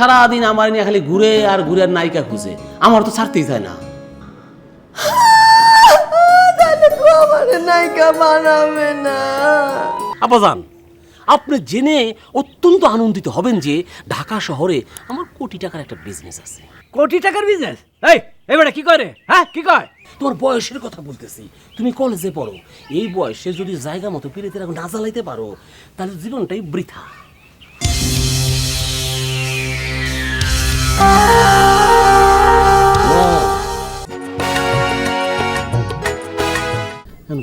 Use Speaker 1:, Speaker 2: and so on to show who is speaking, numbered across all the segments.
Speaker 1: সারাদিন আমার নিয়ে খালি ঘুরে আর ঘুরে আর নায়িকা খুঁজে। আমার তো ছাড়তেই চায় না।
Speaker 2: নায়িকা বানাবে না।
Speaker 1: আপাজান আপনি জেনে অত্যন্ত আনন্দিত হবেন যে ঢাকা শহরে আমার কোটি টাকার একটা বিজনেস আছে।
Speaker 3: কোটি টাকার বিজনেস এই এবারে কি করে? হ্যাঁ কি কয়?
Speaker 1: তোমার বয়সের কথা বলতেছি তুমি কলেজে পড়ো। এই বয়সে যদি জায়গা মতো পেরেতে না জ্বালাইতে পারো তাহলে জীবনটাই বৃথা।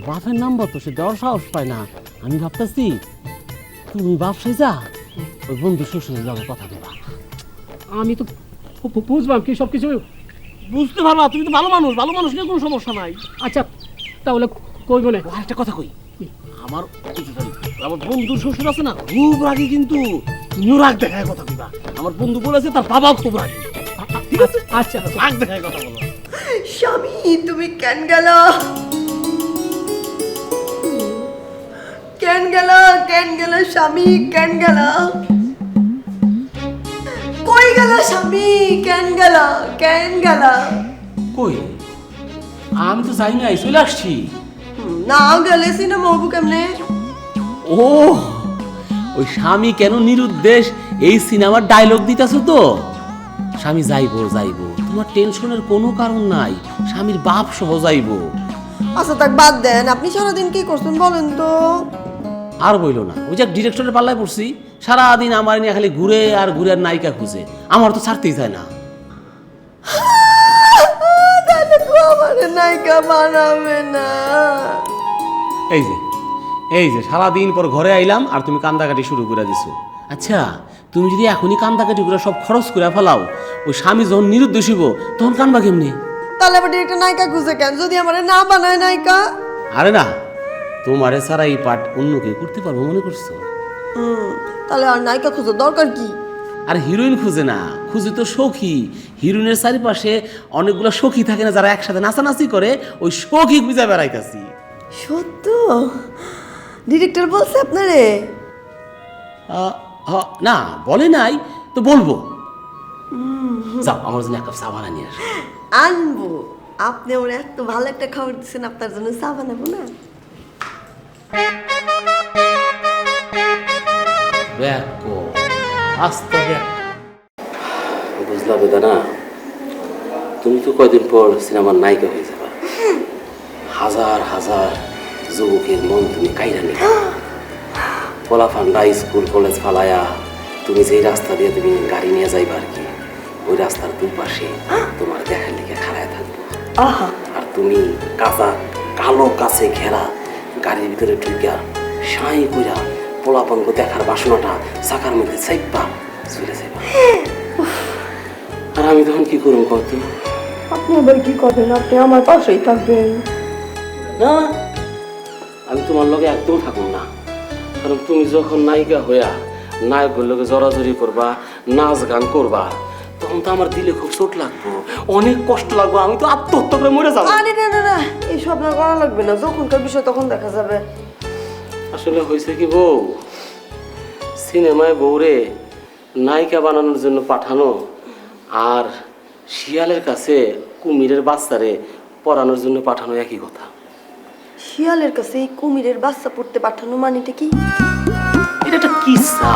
Speaker 1: বাপের নাম্বার তো সে দেওয়ার সাহস পায় না। আমি ভাবতেছি তুমি ব্যবসায় যা ওই বন্ধু শ্বশুরের লগে কথা দেবা
Speaker 3: আমি তো বু- বু- বুঝলাম কি সব কিছু
Speaker 1: বুঝতে পারবা তুমি তো ভালো মানুষ ভালো মানুষ নিয়ে কোনো সমস্যা নাই।
Speaker 3: আচ্ছা তাহলে কই বলে?
Speaker 1: একটা কথা কই। আমার আমার বন্ধু শ্বশুর আছে না? খুব রাগি কিন্তু। তুমিও রাগ দেখায় কথা কইবা আমার বন্ধু বলেছে তার বাবা খুব রাগি। ঠিক আছে?
Speaker 3: আচ্ছা আচ্ছা
Speaker 1: রাগ দেখায় কথা বলো।
Speaker 2: স্বামী তুমি কেন গেল? কেন গেল? কেন গেল স্বামী? কেন গেল? কই গেল স্বামী? কেন গেল? কেন গেল?
Speaker 1: কই? আমি তো যাই নাই চলে আসছি।
Speaker 2: না গেলে সিনেমা হবু কেমনে?
Speaker 1: ও ওই স্বামী কেন নিরুদ্দেশ? এই সিনেমার ডায়লগ দিতেছো তো? স্বামী যাইবো যাইবো। তোমার টেনশনের কোনো কারণ নাই। স্বামীর বাপ সহ যাইবো।
Speaker 2: আচ্ছা তাক বাদ দেন। আপনি সারাদিন কি করছেন বলেন তো?
Speaker 1: আর বইলো না। ওই যে ডিরেক্টরের পাল্লায় পড়ছি। সারাদিন আমার নিয়ে খালি ঘুরে আর ঘুরে আর নায়িকা খুঁজে। আমার তো ছাড়তেই চায় না।
Speaker 2: নায়িকা বানাবে না।
Speaker 1: এই যে এই যে সারাদিন পর ঘরে আইলাম আর তুমি কান্দাকাটি শুরু করে দিছো। আচ্ছা তুমি যদি এখনই কান্দাকাটি করে সব খরচ করে ফেলাও ওই স্বামী যখন নিরুদ্দেশ হইব তখন কানবা কেমনি?
Speaker 2: তাহলে আবার ডিরেক্টর নায়িকা খুঁজে কেন? যদি আমার না বানায় নায়িকা?
Speaker 1: আরে না তোমারে ছাড়া এই পাঠ অন্য কেউ করতে পারব মনে করছ?
Speaker 2: হুম, তাহলে আর নায়িকা খুঁজে দরকার কি?
Speaker 1: আর হিরোইন খুঁজে না খুঁজে তো সখী। হিরোইনের চারিপাশে অনেকগুলো সখী থাকে না যারা একসাথে নাচানাচি করে ওই সখী খুঁজে বেড়াইতেছি।
Speaker 2: সত্য? ডিরেক্টর বলছে আপনারে।
Speaker 1: আহ, হ- না বলে নাই তো বলব। যাও আমার জন্য এক কাপ চা বানা নিয়ে
Speaker 2: আনব। আপনি আমার এত ভালো একটা খবর দিচ্ছেন আপনার জন্য চা বানাবো না।
Speaker 1: ব্যাকো আস্তে বুঝলাম তুমি তো কয়দিন পর সিনেমার নায়িকা হয়ে যাবা। হাজার হাজার যুবকের মন তুমি কাইরা নিবে। পোলাফান্ডা স্কুল কলেজ ফালায়া তুমি যেই রাস্তা দিয়ে তুমি গাড়ি নিয়ে যাইবা আর কি ওই রাস্তার দুই পাশে তোমার দেখার লিখে খাড়ায় থাকব।
Speaker 2: আহা।
Speaker 1: আর তুমি কাঁচা কালো কাছে ঘেরা গাড়ির ভিতরে ঢুকিয়া সাঁই কইরা পোলাপাঙ্গ দেখার বাসনাটা চাকার মধ্যে চাইপা চলে যাইবা। আর আমি তখন কি করুম কত
Speaker 2: আপনি আবার কি করবেন? আপনি আমার পাশেই থাকবেন।
Speaker 1: না আমি তোমার লগে একদম থাকুন না। কারণ তুমি যখন নায়িকা হইয়া নায়কের লগে জড়াজড়ি করবা নাচ গান করবা তখন তো আমার দিলে খুব চোট লাগবো। অনেক কষ্ট লাগবো আমি তো আত্মহত্যা করে মরে যাব।
Speaker 2: আরে না না না এই সব না করা লাগবে না। যখনকার বিষয় তখন দেখা যাবে।
Speaker 1: আসলে হয়েছে কি বউ? সিনেমায় বউরে নায়িকা বানানোর জন্য পাঠানো আর শিয়ালের কাছে কুমিরের বাচ্চারে পড়ানোর জন্য পাঠানো একই কথা।
Speaker 2: শিয়ালের কাছে এই কুমিরের বাচ্চা পড়তে পাঠানো মানেটা কি?
Speaker 1: এটা একটা কিসা।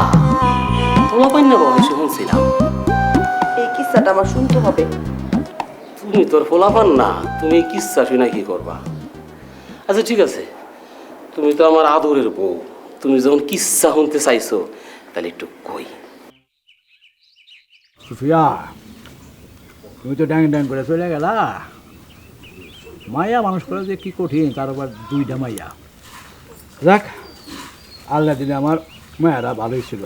Speaker 1: তোমার পাই না বয়সে শুনছিলাম।
Speaker 2: এই কিস্সাটা আমার শুনতে হবে।
Speaker 1: তুমি তোর ফোলাপান না তুমি এই কিসা শুনে কি করবা? আচ্ছা ঠিক আছে। তুমি তো আমার আদরের বউ। তুমি যখন কিসা শুনতে চাইছো তাহলে একটু কই।
Speaker 4: সুফিয়া তুমি তো ড্যাং ড্যাং করে চলে গেলা। মাইয়া মানুষ করে যে কি কঠিন তার আবার দুইটা মাইয়া যাক আল্লাহ দিলে আমার মায়েরা ভালোই ছিল।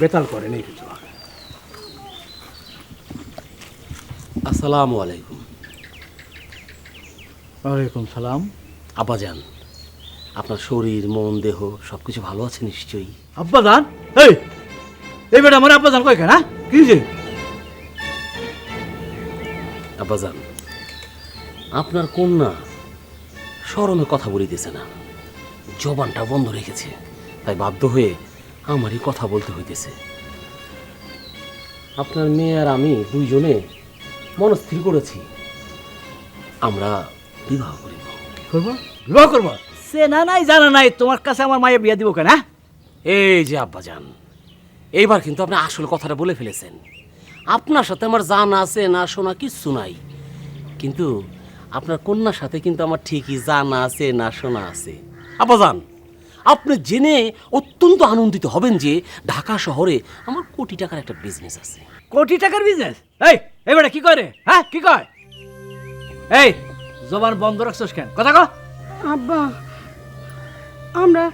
Speaker 4: বেতাল করে নেই কিছু।
Speaker 1: আসসালামু আলাইকুম।
Speaker 4: ওয়ালাইকুম সালাম।
Speaker 1: আব্বাজান আপনার শরীর মন দেহ সব কিছু ভালো আছে নিশ্চয়ই?
Speaker 4: আব্বা জান এই এই বেটা আমার আব্বা জান কয় কেন কি যে
Speaker 1: আব্বাজান আপনার কন্যা শরমে কথা বলিতেছে না। জবানটা বন্ধ রেখেছে তাই বাধ্য হয়ে আমারই কথা বলতে হইতেছে। আপনার মেয়ে আর আমি দুইজনে মনস্থির করেছি। আমরা বিবাহ করিব।
Speaker 4: করব?
Speaker 3: বিবাহ করব? সে না নাই জানা নাই তোমার কাছে আমার মায়ের বিয়ে দিব কেন হ্যাঁ?
Speaker 1: এই যে আব্বাজান এইবার কিন্তু আপনি আসল কথাটা বলে ফেলেছেন। আপনার সাথে আমার জানা আছে না শোনা কিচ্ছু নাই। কিন্তু আপনার কন্যার সাথে কিন্তু আমার ঠিকই জানা আছে না শোনা আছে। আব্বাজান আপনি জেনে অত্যন্ত আনন্দিত হবেন যে ঢাকা শহরে আমার কোটি টাকার একটা বিজনেস আছে।
Speaker 3: কোটি টাকার বিজনেস এই এবারে কি করে হ্যাঁ কি কয়? এই জবান বন্ধ রাখছস কেন? কথা কো।
Speaker 5: আব্বা আমরা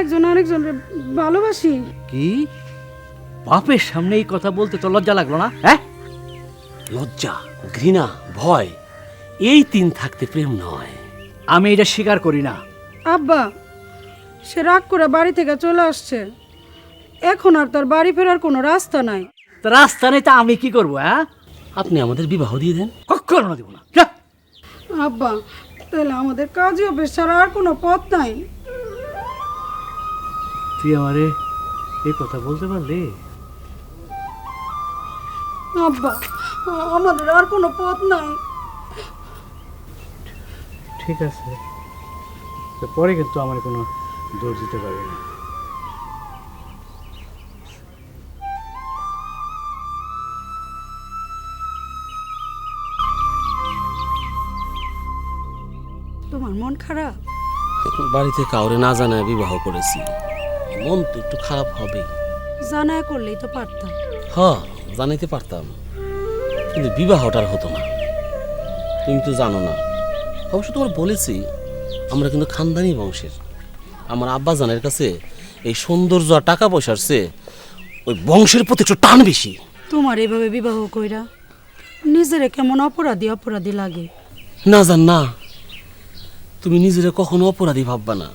Speaker 5: একজন আরেকজনের ভালোবাসি।
Speaker 3: কি? বাপের সামনে এই কথা বলতে তো লজ্জা লাগল না? হ্যাঁ?
Speaker 1: লজ্জা ঘৃণা ভয় এই তিন থাকতে প্রেম নয়।
Speaker 3: আমি এটা স্বীকার করি না।
Speaker 5: আব্বা সে রাগ করে বাড়ি থেকে চলে আসছে। এখন আর তার বাড়ি ফেরার কোনো রাস্তা নাই।
Speaker 3: তো রাস্তা নেই তা আমি কি করব হ্যাঁ?
Speaker 1: আপনি আমাদের বিবাহ দিয়ে দেন।
Speaker 3: কখনো না দিব না। যা।
Speaker 5: আব্বা তাহলে আমাদের কাজে হবে ছাড়া আর কোনো পথ নাই।
Speaker 3: তুই আমারে এই কথা বলতে পারলি?
Speaker 5: আব্বা আমাদের আর কোনো পথ নাই।
Speaker 4: ঠিক আছে। পরে কিন্তু আমার কোনো দোষ দিতে পারবে না।
Speaker 5: তোমার মন খারাপ?
Speaker 1: বাড়িতে কাউরে না জানায় বিবাহ করেছি। মন তো একটু খারাপ হবে
Speaker 5: জানায় করলেই তো পারতাম।
Speaker 1: হ জানাইতে পারতাম। কিন্তু বিবাহটার হতো না। তুমি তো জানো না। অবশ্য তোমার বলেছি আমরা কিন্তু খানদানি বংশের। আমার আব্বা জানের কাছে এই সৌন্দর্য আর টাকা পয়সার চেয়ে ওই বংশের প্রতি একটু টান বেশি।
Speaker 5: তোমার এভাবে বিবাহ কইরা নিজেরে কেমন অপরাধী অপরাধী লাগে?
Speaker 1: না জান না তুমি নিজেরা কখনো অপরাধী ভাববা না।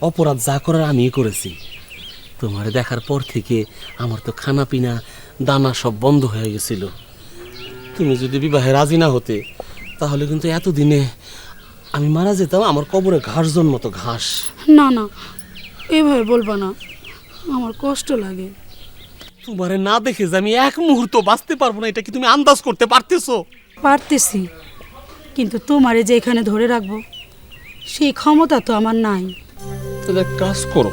Speaker 1: অপরাধ যা করার আমিই করেছি। তোমার দেখার পর থেকে আমার তো খানা পিনা দানা সব বন্ধ হয়ে গেছিল। তুমি যদি বিবাহে রাজি না হতে তাহলে কিন্তু এতদিনে আমি মারা যেতাম আমার কবরে ঘাস জন্মতো ঘাস।
Speaker 5: না না এভাবে বলবা না। আমার কষ্ট লাগে।
Speaker 1: তোমারে না দেখে যে আমি এক মুহূর্ত বাঁচতে পারব না এটা কি তুমি আন্দাজ করতে পারতেছো?
Speaker 5: পারতেছি কিন্তু তোমারে যে এখানে ধরে রাখব সেই ক্ষমতা তো আমার নাই।
Speaker 1: তাহলে এক কাজ করো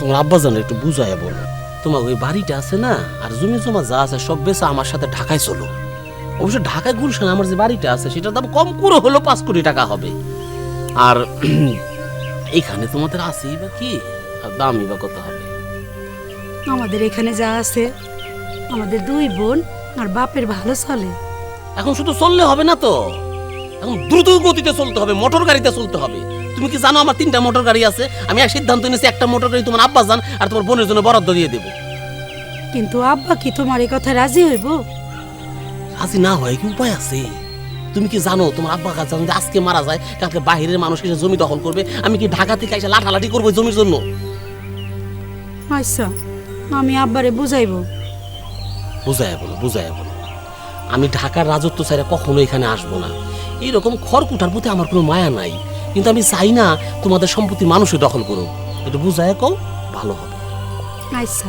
Speaker 1: তোমার আব্বা জানে একটু বুঝায় বলো। তোমার ওই বাড়িটা আছে না আর জমি জমা যা আছে সব বেচা আমার সাথে ঢাকায় চলো। অবশ্য ঢাকায় গুলশান আমার যে বাড়িটা আছে সেটার দাম কম করে হলো পাঁচ কোটি টাকা হবে। আর এখানে তোমাদের আছেই বা কি? আর দামই বা কত হবে?
Speaker 5: আমাদের এখানে যা আছে আমাদের দুই বোন আর বাপের ভালো চলে।
Speaker 1: এখন শুধু চললে হবে না তো? এখন দ্রুত গতিতে চলতে হবে মোটর গাড়িতে চলতে হবে। তুমি কি জানো আমার তিনটা মোটর গাড়ি আছে? আমি এক সিদ্ধান্ত নিয়েছি একটা মোটর গাড়ি তোমার আব্বা যান আর তোমার বোনের জন্য বরাদ্দ দিয়ে দেবো।
Speaker 5: কিন্তু আব্বা কি তোমার এই কথা রাজি হইব?
Speaker 1: রাজি না হয় কি উপায় আছে? তুমি কি জানো তোমার আব্বা কাছে যদি আজকে মারা যায় কালকে বাহিরের মানুষ এসে জমি দখল করবে আমি কি ঢাকা থেকে এসে লাঠালাঠি করব জমির জন্য?
Speaker 5: আচ্ছা আমি আব্বারে বুঝাইবো।
Speaker 1: বুঝায় বলো বুঝায় বলো। আমি ঢাকার রাজত্ব ছাড়া কখনো এখানে আসব না। এইরকম খড়কুটার প্রতি আমার কোনো মায়া নাই। কিন্তু আমি চাই না তোমাদের সম্পত্তি মানুষই দখল করুক। একটু বুঝায় কও ভালো হবে।
Speaker 5: আচ্ছা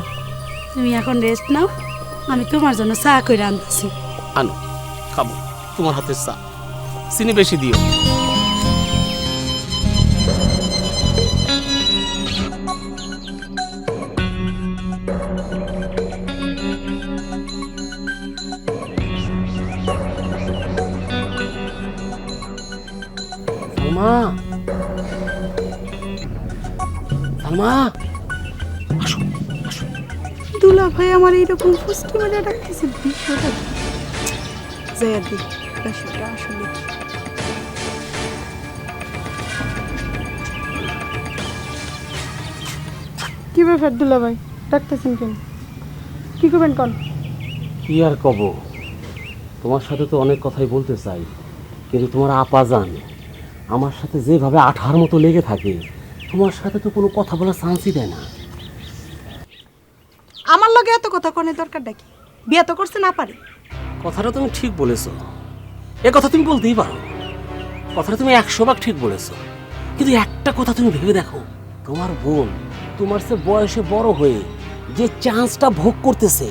Speaker 5: তুমি এখন রেস্ট নাও আমি তোমার জন্য চা করে আনতেছি।
Speaker 1: আনো খাব। তোমার হাতের চা। চিনি বেশি দিও। আসো আসো।
Speaker 5: দুলা ভাই আমার এইরকম ফুসকি মেরে ডাকতেছে বিষয়টা কি? জয়া দি বিষয়টা আসলে কি? কি ব্যাপার দুলা ভাই ডাকতেছেন কেন? কি করবেন কন?
Speaker 1: কি আর কব? তোমার সাথে তো অনেক কথাই বলতে চাই কিন্তু তোমার আপা জান। আমার সাথে যেভাবে আঠার মতো লেগে থাকে তোমার সাথে তো কোনো কথা বলার চান্সই দেয় না।
Speaker 2: আমার লগে এত কথা কনে দরকারটা কি? বিয়ে তো করছে না পারে।
Speaker 1: কথাটা তুমি ঠিক বলেছ। এ কথা তুমি বলতেই পারো। কথাটা তুমি একশো ভাগ ঠিক বলেছ। কিন্তু একটা কথা তুমি ভেবে দেখো তোমার বোন তোমার সে বয়সে বড় হয়ে যে চান্সটা ভোগ করতেছে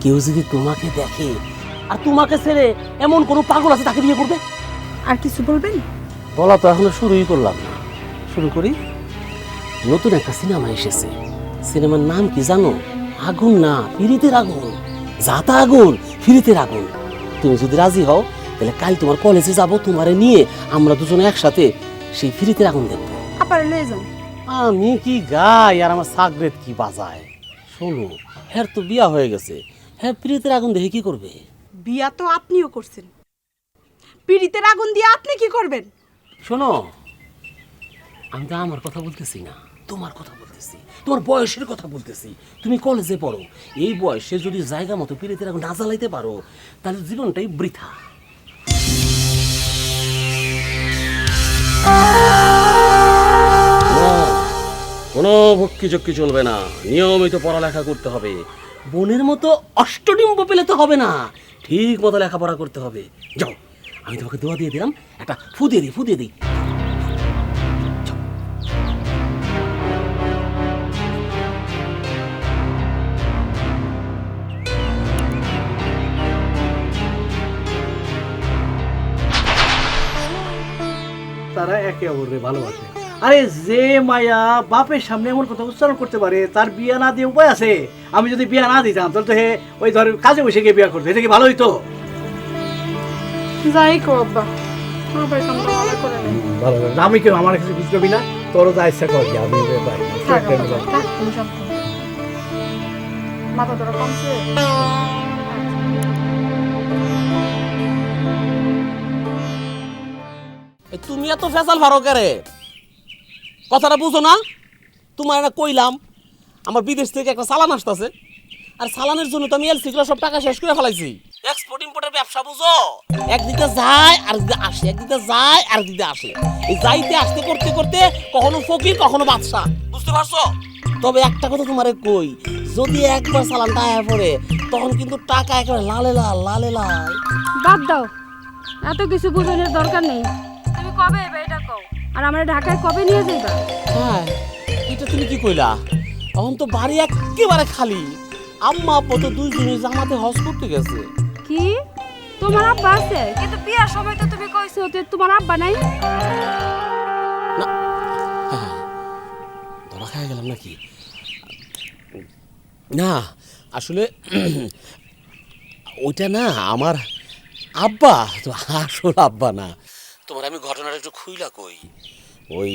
Speaker 1: কেউ যদি তোমাকে দেখে আর তোমাকে ছেড়ে এমন কোনো পাগল আছে তাকে বিয়ে করবে?
Speaker 5: আর কিছু বলবেন?
Speaker 1: বলা তো এখনও শুরুই করলাম না। শুরু করি। নতুন একটা সিনেমা এসেছে। সিনেমার নাম কি জানো? আগুন না ফিরিতের আগুন। যাতা আগুন ফিরিতের আগুন। তুমি যদি রাজি হও তাহলে কাল তোমার কলেজে যাব তোমারে নিয়ে আমরা দুজনে একসাথে সেই ফিরিতের আগুন দেখব।
Speaker 5: আপার লয়ে যান
Speaker 1: আমি কি গাই আর আমার সাগরেত কি বাজায়? শোনো হ্যার তো বিয়া হয়ে গেছে। হ্যাঁ ফিরিতের আগুন দেখে কি করবে?
Speaker 5: বিয়া তো আপনিও করছেন। পিড়িতের আগুন দিয়ে আপনি কি করবেন?
Speaker 1: শোনো আমি তো আমার কথা বলতেছি না তোমার কথা বলতেছি। তোমার বয়সের কথা বলতেছি। তুমি কলেজে পড়ো। এই বয়সে যদি জায়গা মতো পিড়িতে না জ্বালাইতে পারো তাহলে জীবনটাই বৃথা। কোনো ভক্তি চক্কি চলবে না। নিয়মিত পড়ালেখা করতে হবে। বোনের মতো অষ্টডিম্ব পেলে তো হবে না। ঠিক মতো লেখাপড়া করতে হবে। যাও আমি তোমাকে দোয়া দিয়ে দিলাম একটা ফু দিয়ে দিই ফু দিয়ে দিই।
Speaker 4: তারা একে ভালোবাসে। আরে যে মায়া বাপের সামনে এমন কথা উচ্চারণ করতে পারে তার বিয়া না দিয়ে উপায় আছে? আমি যদি বিয়া না দিতাম তাহলে তো হে ওই ধর কাজে বসে গিয়ে বিয়া করতো এটা কি ভালো হইতো?
Speaker 5: যাই কো আব্বা ভালো
Speaker 4: আমি কেউ আমার কাছে কিছু করবি না? তোরও যা ইচ্ছা কর আমি পারি কেন।
Speaker 5: মাথা ধরা কমছে?
Speaker 1: তুমি এত ফেসাল ভারো কারে? কথাটা বুঝো না? তোমার এটা কইলাম আমার বিদেশ থেকে একটা সালান আসতেছে। আর সালানের জন্য তো আমি এলসি গুলো সব টাকা শেষ করে ফেলাইছি। এক্সপোর্ট ইম্পোর্টের ব্যবসা বুঝো? একদিকে যায় আর একদিকে আসে। একদিকে যায় আর একদিকে আসে। এই যাইতে আসতে করতে করতে কখনো ফকির কখনো বাদশা বুঝতে পারছ? তবে একটা কথা তোমারে কই যদি একবার সালানটা আয়া পড়ে তখন কিন্তু টাকা একেবারে লালে লাল লালে লাল।
Speaker 6: বাদ দাও। এত কিছু বুঝানোর দরকার নেই। কবে এটা কও? আর আমরা ঢাকায় কবে নিয়ে যাইবা?
Speaker 1: হ্যাঁ এটা তুমি কি কইলা? এখন তো বাড়ি একেবারে খালি। আম্মা আব্বা তো দুইজনে জামাতে হজ করতে গেছে।
Speaker 6: কি? তোমার আব্বা আছে? কিন্তু বিয়ার সময় তো তুমি কইছো যে তোমার আব্বা নাই।
Speaker 1: ধরা খাই গেলাম নাকি? না আসলে ওইটা না আমার আব্বা তো আসল আব্বা না। তোমার আমি ঘটনাটা একটু খুইলা কই? ওই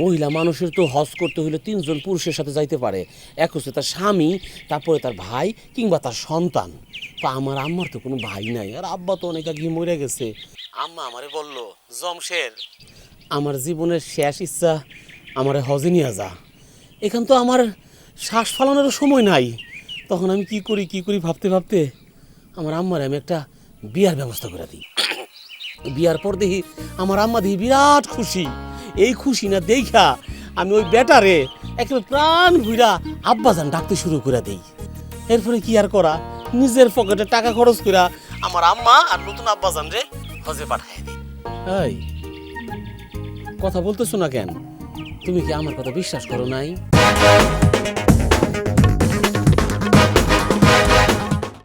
Speaker 1: মহিলা মানুষের তো হজ করতে হইলে তিনজন পুরুষের সাথে যাইতে পারে। এক হচ্ছে তার স্বামী তারপরে তার ভাই কিংবা তার সন্তান। তা আমার আম্মার তো কোনো ভাই নাই আর আব্বা তো অনেক আগে মরে গেছে। আম্মা আমারে বলল জমশের। আমার জীবনের শেষ ইচ্ছা আমারে হজে নিয়ে যা। এখান তো আমার শ্বাস ফালানোরও সময় নাই। তখন আমি কি করি কি করি ভাবতে ভাবতে আমার আম্মার আমি একটা বিয়ার ব্যবস্থা করে দিই। বিয়ার পর দেখি আমার আম্মা দেখি বিরাট খুশি। এই খুশি না দেখা আমি ওই বেটারে একেবারে প্রাণ ঘুরা আব্বাজান ডাকতে শুরু করে দেই। এরপরে কি আর করা? নিজের পকেটে টাকা খরচ করা আমার আম্মা আর নতুন আব্বাজান রে হজে পাঠাই দিই। এই, কথা বলতেছো না কেন? তুমি কি আমার কথা বিশ্বাস করো নাই?